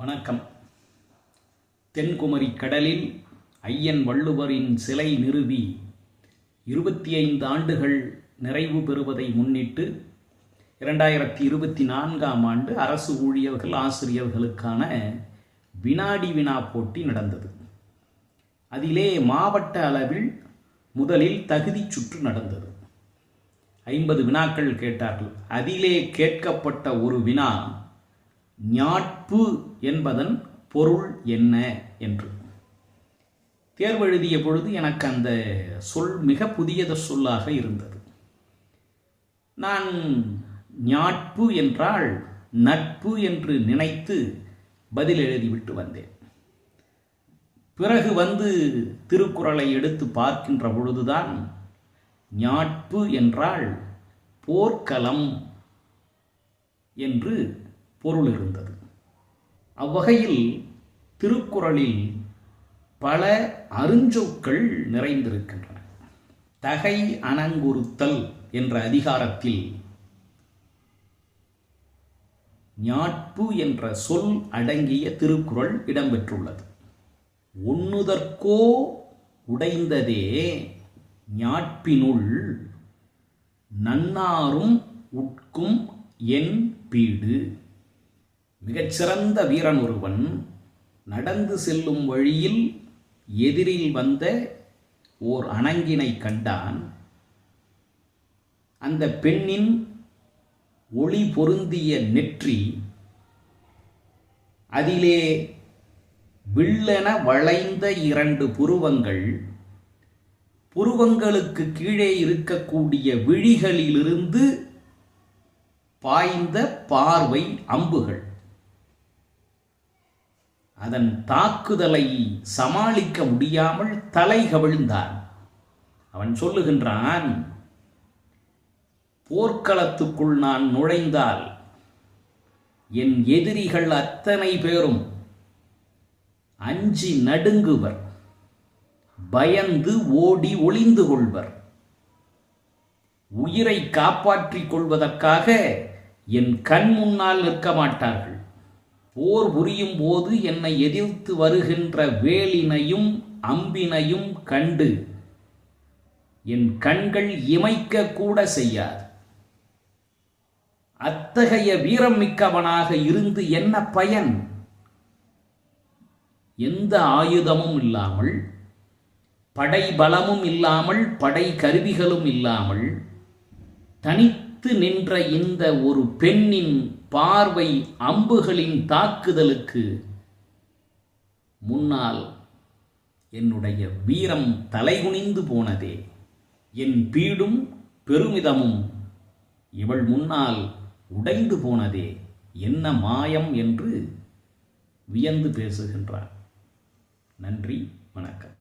வணக்கம். தென்குமரி கடலில் ஐயன் வள்ளுவரின் சிலை நிறுவி இருபத்தி ஐந்து ஆண்டுகள் நிறைவு பெறுவதை முன்னிட்டு இரண்டாயிரத்தி இருபத்தி நான்காம் ஆண்டு அரசு ஊழியர்கள் ஆசிரியர்களுக்கான வினாடி வினா போட்டி நடந்தது. அதிலே மாவட்ட அளவில் முதலில் தகுதி சுற்று நடந்தது. ஐம்பது வினாக்கள் கேட்டார்கள். அதிலே கேட்கப்பட்ட ஒரு வினா ஞாட்பு என்பதன் பொருள் என்ன என்று. தேர்வு எழுதிய பொழுது எனக்கு அந்த சொல் மிக புதியத சொல்லாக இருந்தது. நான் ஞாட்பு என்றால் நட்பு என்று நினைத்து பதில் எழுதிவிட்டு வந்தேன். பிறகு வந்து திருக்குறளை எடுத்து பார்க்கின்ற பொழுதுதான் ஞாட்பு என்றால் போர்க்களம் என்று பொருள் இருந்தது. அவ்வகையில் திருக்குறளில் பல அருஞ்சொற்கள் நிறைந்திருக்கின்றன. தகை அணங்குறுத்தல் என்ற அதிகாரத்தில் ஞாட்பு என்ற சொல் அடங்கிய திருக்குறள் இடம்பெற்றுள்ளது. ஒண்ணுதற்கோ உடைந்ததே ஞாட்பினுள் நன்னாரும் உட்கும் என் பீடு. மிகச்சிறந்த வீரன் ஒருவன் நடந்து செல்லும் வழியில் எதிரில் வந்த ஓர் அணங்கினை கண்டான். அந்த பெண்ணின் ஒளி பொருந்திய நெற்றி அதிலே வில்லென வளைந்த இரண்டு புருவங்கள் புருவங்களுக்கு கீழே இருக்கக்கூடிய விழிகளிலிருந்து பாய்ந்த பார்வை அம்புகள். அதன் தாக்குதலை சமாளிக்க முடியாமல் தலை கவிழ்ந்தான் அவன் சொல்லுகின்றான் போர்க்களத்துக்குள் நான் நுழைந்தால் என் எதிரிகள் அத்தனை பேரும் அஞ்சி நடுங்குவர் பயந்து ஓடி ஒளிந்து கொள்வர். உயிரை காப்பாற்றிக் கொள்வதற்காக என் கண் முன்னால் நிற்க மாட்டார்கள். போர் புரியும் போது என்னை எதிர்த்து வருகின்ற வேலினையும் அம்பினையும் கண்டு என் கண்கள் இமைக்க கூட செய்யாது. அத்தகைய வீரம் மிக்கவனாக இருந்து என்ன பயன்? எந்த ஆயுதமும் இல்லாமல் படை பலமும் இல்லாமல் படை கருவிகளும் இல்லாமல் தனித்து நின்ற இந்த ஒரு பெண்ணின் பார்வை அம்புகளின் தாக்குதலுக்கு முன்னால் என்னுடைய வீரம் தலைகுனிந்து போனதே. என் பீடும் பெருமிதமும் இவள் முன்னால் உடைந்து போனதே. என்ன மாயம் என்று வியந்து பேசுகின்றார் நன்றி வணக்கம்.